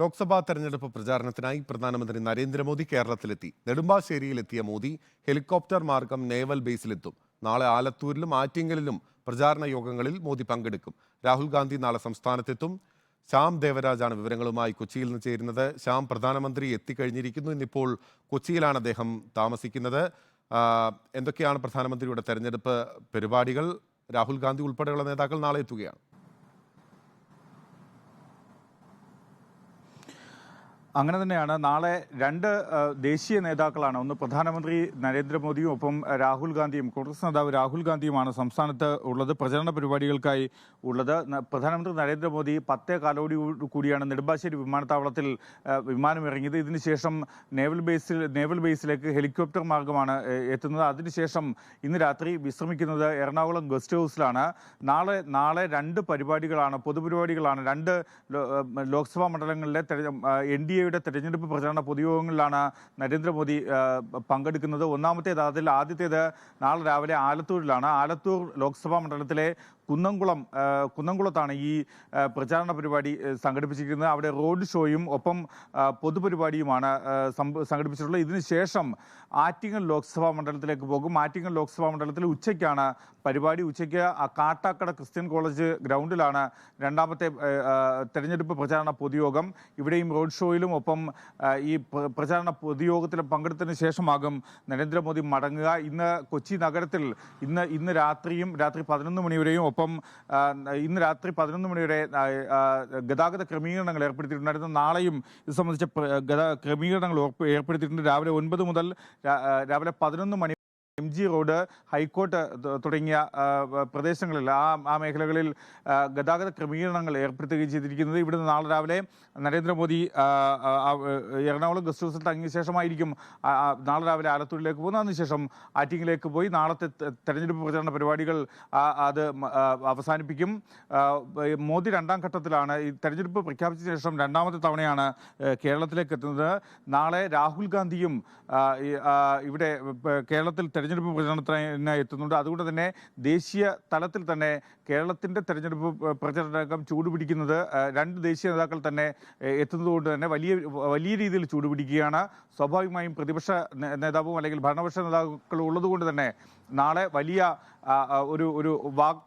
ലോക്സഭാ തെരഞ്ഞെടുപ്പ് പ്രചാരണത്തിനായി പ്രധാനമന്ത്രി നരേന്ദ്രമോദി കേരളത്തിലെത്തി. നെടുമ്പാശ്ശേരിയിലെത്തിയ മോദി ഹെലികോപ്റ്റർ മാർഗം നേവൽ ബേസിലെത്തും. നാളെ ആലത്തൂരിലും ആറ്റിങ്ങലിലും പ്രചാരണ യോഗങ്ങളിൽ മോദി പങ്കെടുക്കും. രാഹുൽ ഗാന്ധി നാളെ സംസ്ഥാനത്തെത്തും. ശ്യാം ദേവരാജാണ് വിവരങ്ങളുമായി കൊച്ചിയിൽ നിന്ന് ചേരുന്നത്. ശ്യാം പ്രധാനമന്ത്രി എത്തിക്കഴിഞ്ഞിരിക്കുന്നു. ഇന്നിപ്പോൾ കൊച്ചിയിലാണ് അദ്ദേഹം താമസിക്കുന്നത്. എന്തൊക്കെയാണ് പ്രധാനമന്ത്രിയുടെ തെരഞ്ഞെടുപ്പ് പരിപാടികൾ? രാഹുൽ ഗാന്ധി ഉൾപ്പെടെയുള്ള നേതാക്കൾ നാളെ എത്തുകയാണ്. അങ്ങനെ തന്നെയാണ്. നാളെ രണ്ട് ദേശീയ നേതാക്കളാണ്. ഒന്ന് പ്രധാനമന്ത്രി നരേന്ദ്രമോദിയും ഒപ്പം രാഹുൽ ഗാന്ധിയും. കോൺഗ്രസ് നേതാവ് രാഹുൽ ഗാന്ധിയുമാണ് സംസ്ഥാനത്ത് ഉള്ളത് പ്രചരണ പരിപാടികൾക്കായി ഉള്ളത്. പ്രധാനമന്ത്രി നരേന്ദ്രമോദി പത്തേ കാലോടി കൂടിയാണ് നെടുമ്പാശ്ശേരി വിമാനത്താവളത്തിൽ വിമാനം ഇറങ്ങിയത്. ഇതിനുശേഷം നേവൽ ബേസിൽ നേവൽ ബേസിലേക്ക് ഹെലികോപ്റ്റർ മാർഗമാണ് എത്തുന്നത്. അതിനുശേഷം ഇന്ന് രാത്രി വിശ്രമിക്കുന്നത് എറണാകുളം ഗസ്റ്റ് ഹൗസിലാണ്. നാളെ നാളെ രണ്ട് പരിപാടികളാണ് പൊതുപരിപാടികളാണ്. രണ്ട് ലോക്സഭാ മണ്ഡലങ്ങളിലെ എൻ ഡി എയുടെ തെരഞ്ഞെടുപ്പ് പ്രചാരണ പൊതുയോഗങ്ങളിലാണ് നരേന്ദ്രമോദി പങ്കെടുക്കുന്നത്. ഒന്നാമത്തേത് അതിൽ ആദ്യത്തേത് നാളെ രാവിലെ ആലത്തൂരിലാണ്. ആലത്തൂർ ലോക്സഭാ മണ്ഡലത്തിലെ കുന്നംകുളം കുന്നംകുളത്താണ് ഈ പ്രചാരണ പരിപാടി സംഘടിപ്പിച്ചിരിക്കുന്നത്. അവിടെ റോഡ് ഷോയും ഒപ്പം പൊതുപരിപാടിയുമാണ് സംഘടിപ്പിച്ചിട്ടുള്ളത്. ഇതിനുശേഷം ആറ്റിങ്ങൽ ലോക്സഭാ മണ്ഡലത്തിലേക്ക് പോകും. ആറ്റിങ്ങൽ ലോക്സഭാ മണ്ഡലത്തിൽ ഉച്ചയ്ക്കാണ് പരിപാടി. ഉച്ചയ്ക്ക് കാട്ടാക്കട ക്രിസ്ത്യൻ കോളേജ് ഗ്രൗണ്ടിലാണ് രണ്ടാമത്തെ തെരഞ്ഞെടുപ്പ് പ്രചാരണ പൊതുയോഗം. ഇവിടെയും റോഡ് ഷോയിലും ഒപ്പം ഈ പ്രചാരണ പൊതുയോഗത്തിൽ പങ്കെടുത്തതിന് ശേഷമാകും നരേന്ദ്രമോദി മടങ്ങുക. ഇന്ന് കൊച്ചി നഗരത്തിൽ ഇന്ന് ഇന്ന് രാത്രിയും രാത്രി പതിനൊന്ന് മണിവരെയും ഒപ്പം ഇന്ന് രാത്രി പതിനൊന്ന് മണിവരെ ഗതാഗത ക്രമീകരണങ്ങൾ ഏർപ്പെടുത്തിയിട്ടുണ്ടായിരുന്നു. നാളെയും ഇത് സംബന്ധിച്ച ക്രമീകരണങ്ങൾ ഏർപ്പെടുത്തിയിട്ടുണ്ട്. രാവിലെ ഒൻപത് മുതൽ രാവിലെ പതിനൊന്ന് മണി ജി റോഡ് ഹൈക്കോർട്ട് തുടങ്ങിയ പ്രദേശങ്ങളിൽ ആ ആ മേഖലകളിൽ ഗതാഗത ക്രമീകരണങ്ങൾ ഏർപ്പെടുത്തുകയും ചെയ്തിരിക്കുന്നത് ഇവിടുന്ന് നാളെ രാവിലെ നരേന്ദ്രമോദി എറണാകുളം ഗസ്റ്റ് ഹൗസിൽ തങ്ങിയ ശേഷമായിരിക്കും നാളെ രാവിലെ ആലത്തൂരിലേക്ക് പോകുന്നത്. അതിനുശേഷം ആറ്റിങ്ങിലേക്ക് പോയി നാളത്തെ തെരഞ്ഞെടുപ്പ് പ്രചാരണ പരിപാടികൾ അത് അവസാനിപ്പിക്കും. മോദി രണ്ടാം ഘട്ടത്തിലാണ് ഈ തെരഞ്ഞെടുപ്പ് പ്രഖ്യാപിച്ച ശേഷം രണ്ടാമത്തെ തവണയാണ് കേരളത്തിലേക്ക് എത്തുന്നത്. നാളെ രാഹുൽ ഗാന്ധിയും ഇവിടെ കേരളത്തിൽ തെരഞ്ഞെടുപ്പ് പ്രചരണത്തിന് എത്തുന്നുണ്ട്. അതുകൊണ്ട് തന്നെ ദേശീയ തലത്തിൽ തന്നെ കേരളത്തിന്റെ തെരഞ്ഞെടുപ്പ് പ്രചരണ പ്രചരണരംഗം ചൂടുപിടിക്കുന്നത് രണ്ട് ദേശീയ നേതാക്കൾ തന്നെ എത്തുന്നതുകൊണ്ട് തന്നെ വലിയ വലിയ രീതിയിൽ ചൂടുപിടിക്കുകയാണ്. സ്വാഭാവികമായും പ്രതിപക്ഷ നേതാവും അല്ലെങ്കിൽ ഭരണപക്ഷ നേതാക്കളും ഉള്ളതുകൊണ്ട് തന്നെ നാളെ വലിയ ഒരു ഒരു വാക്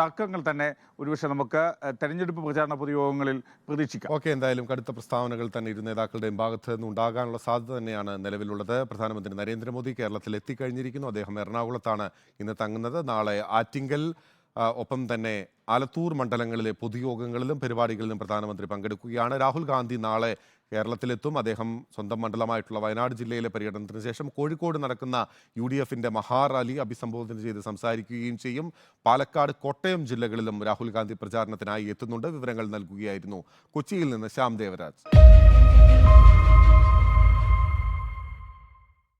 തർക്കങ്ങൾ തന്നെ ഒരുപക്ഷെ നമുക്ക് തെരഞ്ഞെടുപ്പ് പ്രചാരണ പൊതുയോഗങ്ങളിൽ പ്രതീക്ഷിക്കാം. ഓക്കെ എന്തായാലും കടുത്ത പ്രസ്താവനകൾ തന്നെ ഇരു നേതാക്കളുടെയും ഭാഗത്ത് നിന്ന് ഉണ്ടാകാനുള്ള സാധ്യത തന്നെയാണ് നിലവിലുള്ളത്. പ്രധാനമന്ത്രി നരേന്ദ്രമോദി കേരളത്തിൽ എത്തിക്കഴിഞ്ഞിരിക്കുന്നു. അദ്ദേഹം എറണാകുളത്താണ് ഇന്ന് തങ്ങുന്നത്. നാളെ ആറ്റിങ്കൽ ഒപ്പം തന്നെ ആലത്തൂർ മണ്ഡലങ്ങളിലെ പൊതുയോഗങ്ങളിലും പരിപാടികളിലും പ്രധാനമന്ത്രി പങ്കെടുക്കുകയാണ്. രാഹുൽ ഗാന്ധി നാളെ കേരളത്തിലെത്തും. അദ്ദേഹം സ്വന്തം മണ്ഡലമായിട്ടുള്ള വയനാട് ജില്ലയിലെ പര്യടനത്തിന് ശേഷം കോഴിക്കോട് നടക്കുന്ന യു ഡി എഫിന്റെ മഹാറാലി അഭിസംബോധന ചെയ്ത് സംസാരിക്കുകയും ചെയ്യും. പാലക്കാട് കോട്ടയം ജില്ലകളിലും രാഹുൽ ഗാന്ധി പ്രചാരണത്തിനായി എത്തുന്നുണ്ട്. വിവരങ്ങൾ നൽകുകയായിരുന്നു കൊച്ചിയിൽ നിന്ന് ശ്യാം ദേവരാജ്.